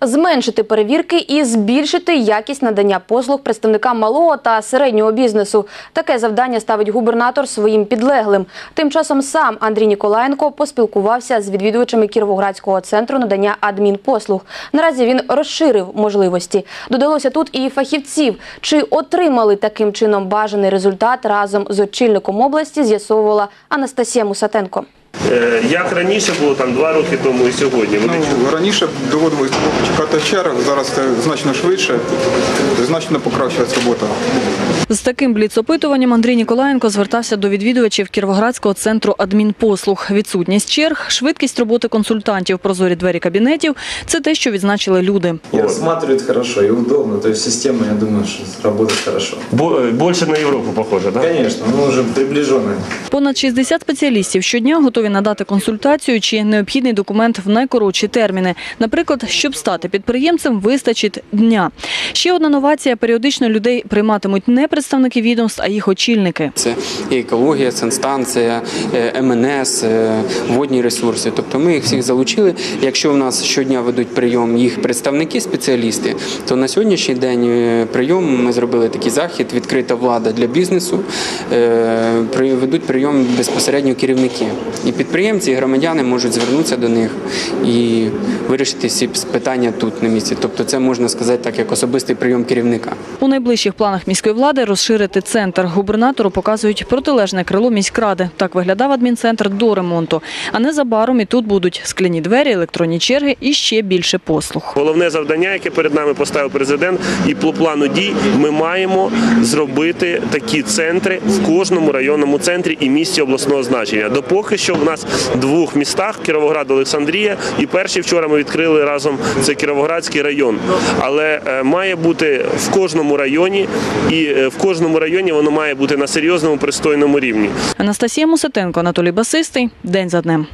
Зменшити перевірки і збільшити якість надання послуг представникам малого та середнього бізнесу. Таке завдання ставить губернатор своїм підлеглим. Тим часом сам Андрій Ніколаєнко поспілкувався з відвідувачами Кіровоградського центру надання адмінпослуг. Наразі він розширив можливості. Додалося тут і фахівців. Чи отримали таким чином бажаний результат разом з очільником області, з'ясовувала Анастасія Мусатенко. Е, Як раніше було там два роки тому і сьогодні? Вони Ну, раніше доводилось чекати черг, зараз це значно швидше, значно покращилась робота. З таким бліц-опитуванням Андрій Ніколаєнко звертався до відвідувачів Кіровоградського центру адмінпослуг. Відсутність черг, швидкість роботи консультантів, прозорі двері кабінетів – це те, що відзначили люди. И рассматривает хорошо и удобно. То есть система, я думаю, что работает хорошо. Бо- е, більше на Європу похоже, так? Конечно, мы уже приближенные. Понад 60 спеціалістів щодня готові надати консультацію чи необхідний документ в найкоротші терміни. Наприклад, щоб стати підприємцем, вистачить дня. Ще одна новація – періодично людей прийматимуть не представники відомств, а їх очільники. Це і екологія, санстанція, е, МНС, е, водні ресурси. Тобто ми їх всіх залучили. Якщо в нас щодня ведуть прийом їх представники, спеціалісти, то на сьогоднішній день е, прийом ми зробили такий захід, відкрита влада для бізнесу. Ведуть прийом безпосередньо керівники. І підприємці, і громадяни можуть звернутися до них і вирішити всі питання тут на місці. Тобто, це можна сказати так, як особистий прийом керівника. У найближчих планах міської влади розширити центр. Губернатору показують протилежне крило міськради. Так виглядав адмінцентр до ремонту. А незабаром і тут будуть скляні двері, електронні черги і ще більше послуг. Головне завдання, яке перед нами поставив президент, і по плану дій ми маємо зробити такі центри в кожному районному центрі і місті обласного значення. Допоки що в нас в двох містах Кіровоград, Олександрія, і перший вчора ми відкрили разом це Кіровоградський район. Але е, має бути в кожному районі, і е, в кожному районі воно має бути на серйозному пристойному рівні. Анастасія Мусатенко, Анатолій Басистий. День за днем.